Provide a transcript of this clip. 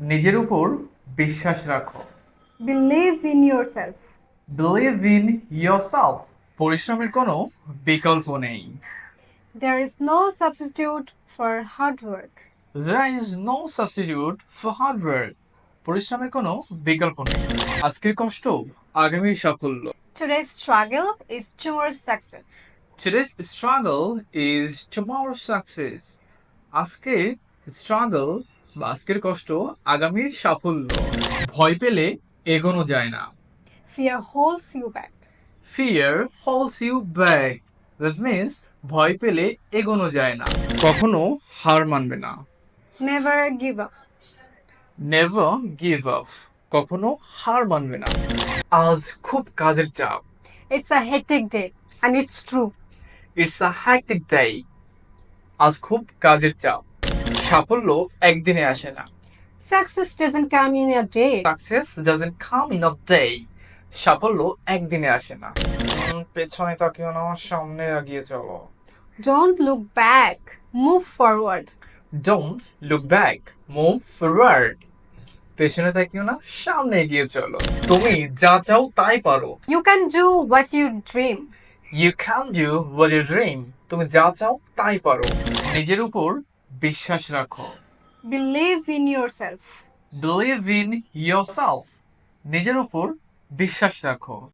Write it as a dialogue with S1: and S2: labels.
S1: নিজের উপর বিশ্বাস রাখো
S2: Believe in yourself.
S1: Believe in yourself পরিশ্রমের কোনো বিকল্প নেই
S2: There is no substitute for hard work.
S1: There is no substitute for hard work. পরিশ্রমের কোনো বিকল্প নেই আজকের কষ্ট আগামীর সাফল্য
S2: Today's struggle is tomorrow's success.
S1: Today's struggle is tomorrow's success. আজকের struggle আজকের কষ্ট আগামীর সাফল্য। ভয় পেলে এগোনো যায় না।
S2: Fear holds you back.
S1: Fear holds you back. That means ভয় পেলে এগোনো যায় না। কখনো হার মানবে না।
S2: Never give up
S1: never give up কখনো হার মানবে না। আজ খুব কাজের চাপ।
S2: It's a hectic day, and it's true.
S1: It's a hectic day আজ খুব কাজের চাপ। সাফল্য একদিনে আসে না
S2: Success doesn't come in a day.
S1: Success doesn't come in a day সাফল্য একদিনে আসে না পেছনে তাকিও না সামনে এগিয়ে চলো
S2: Don't look back. Move forward.
S1: Don't look back move forward পেছনে তাকিও না সামনে এগিয়ে চলো তুমি যা চাও তাই পারো
S2: You can do what you dream.
S1: You can do what you dream তুমি যা চাও তাই পারো নিজের উপর বিশ্বাস রাখো
S2: Believe in yourself.
S1: Believe in yourself নিজের উপর বিশ্বাস রাখো